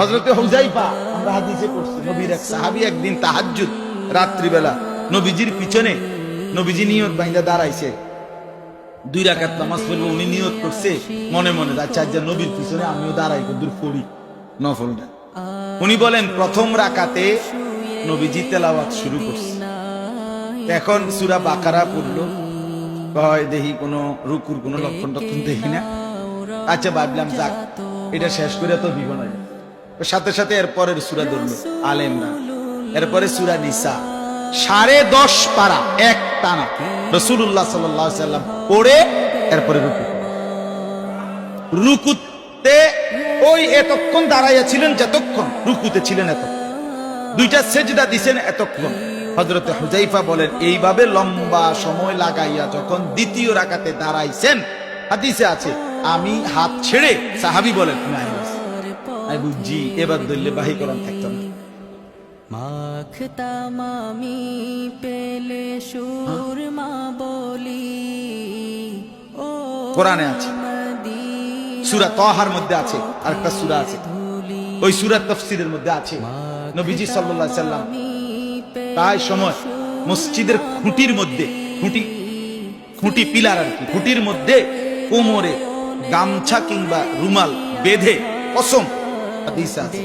হজরতে হুজাইফা আমরা হাদিসে পড়ছি, নবীর এক সাহাবী একদিন তাহাজ্জুদ, রাত্রিবেলা নবীজির পিছনে, নবীজি নিয়ত বাইন্দা দাঁড়াইছে। দুই রাকাত নামাজ পড়ব, উনি নিয়ত করছে, মনে মনে আচ্ছা আচ্ছা নবীর পিছনে আমিও দাঁড়াই দূর পড়ি নফলটা উনি বলেন, প্রথম রাকাতে নবীজি তেলাওয়াত শুরু করছে। এখন সুরা বাকারা পড়ল। কয় দেখি কোনো রুকুর কোনো লক্ষণ টক্ষণ দেখি না। আচ্ছা ভাবলাম, যাক, এটা শেষ করে তো না সাথে সাথে এরপরের সুরা ধরলো আলেমরা এরপরে সুরা নিসা। সাড়ে দশ পারা, এক টানা। রসুল্লাহ সাল্লাম পড়ে, এরপরে রুকু রুকুতে ওই এতক্ষণ দাঁড়াইয়া ছিলেন যতক্ষণ, রুকুতে ছিলেন এত দুইটা সেজদা দিছেন এতক্ষণ। হজরতে হুজাইফা বলেন, এইভাবে লম্বা সময় লাগাইয়া যখন দ্বিতীয় রাকাতে দাঁড়াইছেন, হাদিসে আছে, আমি হাত ছেড়ে, সাহাবি বলেন বুঝছি এবার দলীয় বাহি করান থাকতো না। মাখতাম আমি পেলে সুরমা বলি ও কোরআনে আছে। সুরা তহার মধ্যে আছে আরেকটা সুরা আছে। ওই সুরা তফসিরের মধ্যে আছে। নবীজি সাল্লাল্লাহু আলাইহি সাল্লাম তাই সময় মসজিদের খুঁটির মধ্যে খুঁটি খুঁটি পিলার আর কি খুঁটির মধ্যে কোমরে গামছা কিংবা রুমাল বেঁধে কসম হাদিস আছে।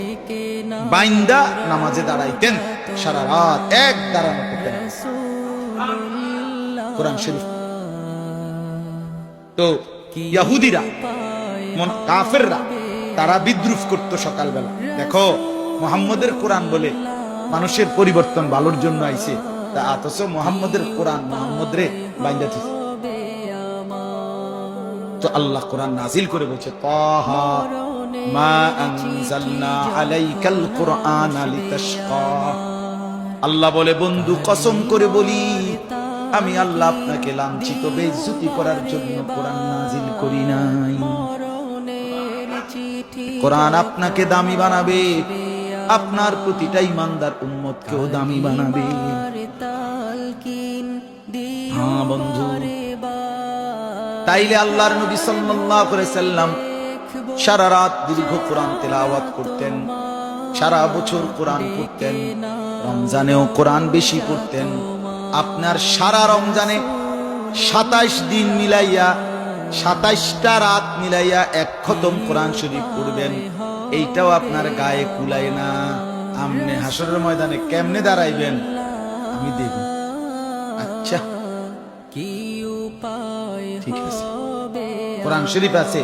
বাইন্দা নামাজে দাঁড়াইতেন, সারা রাত এক দাঁড়ানো করতেন। কোরআন শরীফ। তো ইয়াহুদিরা কাফেররা, তারা বিদ্রুপ করত সকালবেলা। দেখো, মোহাম্মদের কোরআন বলে মানুষের পরিবর্তন ভালোর জন্য আইছে। তা অথচ মোহাম্মদের কোরআন মোহাম্মদ রে বাইন্দা। তো আল্লাহ কোরআন নাজিল করে বলছে, তাহা মা আনজালনা আলাইকাল কুরআনা লিতাশকা। আল্লাহ বলে, বন্ধু, কসম করে বলি, আমি আল্লাহ আপনাকে লাঞ্ছিত, বেইজ্জতি করার জন্য কোরআন নাজিল করি নাই। কোরআন আপনাকে দামি বানাবে, আপনার প্রতিটা ইমানদার উম্মতকেও দামি বানাবে। হ্যাঁ বন্ধু। তাইলে আল্লাহর নবী সাল্লাল্লাহু আলাইহি সাল্লাম সারা রাত দীর্ঘ কোরআন তেলাওয়াত করতেন সারা বছর কোরআন পড়তেন রমজানেও কোরআন বেশি পড়তেন। আপনার সারা রমজানে সাতাইশ দিন মিলাইয়া সাতাইশটা রাত মিলাইয়া এক খতম কোরআন শরীফ পড়বেন এইটাও আপনার গায়ে কুলায় না। আমনে হাসরের ময়দানে কেমনে দাঁড়াইবেন? আমি দেখব আচ্ছা। কি উপায় ঠিক আছে। কোরআন শরীফ আছে।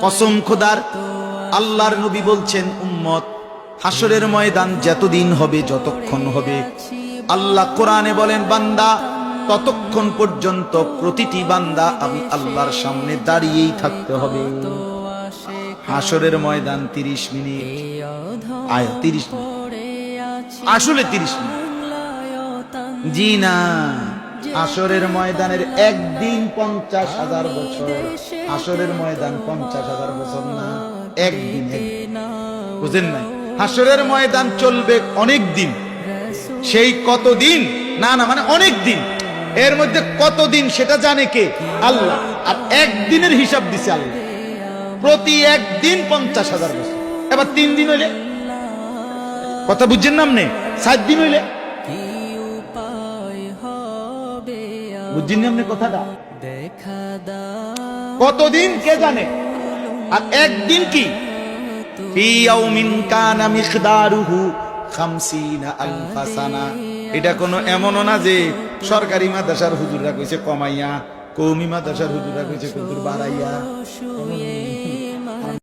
কসম খোদার, আল্লাহর নবী বলছেন, উম্মত হাসরের ময়দান যতদিন হবে, যতক্ষণ হবে। আল্লাহ কোরআনে বলেন, বান্দা, ততক্ষণ পর্যন্ত প্রতিটি বান্দা আমি আল্লাহর সামনে দাঁড়িয়েই থাকতে হবে। হাসরের ময়দান তিরিশ মিনিট। আয়, তিরিশ মিনিট। আসলে তিরিশ মিনিট। জি না। আসরের ময়দানের একদিন পঞ্চাশ হাজার বছর। আসরের ময়দান পঞ্চাশ হাজার বছর না, একদিন। বুঝেন নাই? হাসরের ময়দান চলবে অনেক দিন সেই কতদিন? না না মানে অনেক দিন এর মধ্যে কতদিন সেটা জানে কে? আল্লাহ। আর একদিনের হিসাব দিছে আল্লাহ। প্রতি একদিন পঞ্চাশ হাজার বছর। এবার তিন দিন হইলে? কথা বুঝছেন নে সাত দিন হইলে? বুঝছেন আপনি কথাটা? কতদিন কে জানে? আর একদিন কি? ফি ইয়াউমিন কানা মিকদারুহু 50 আলফা সানা এটা কোনো এমনও না যে সরকারি মাদ্রাসার হুজুররা কইছে কমাইয়া কৌমি মাদ্রাসার হুজুররা কইছে হুজুর বাড়াইয়া।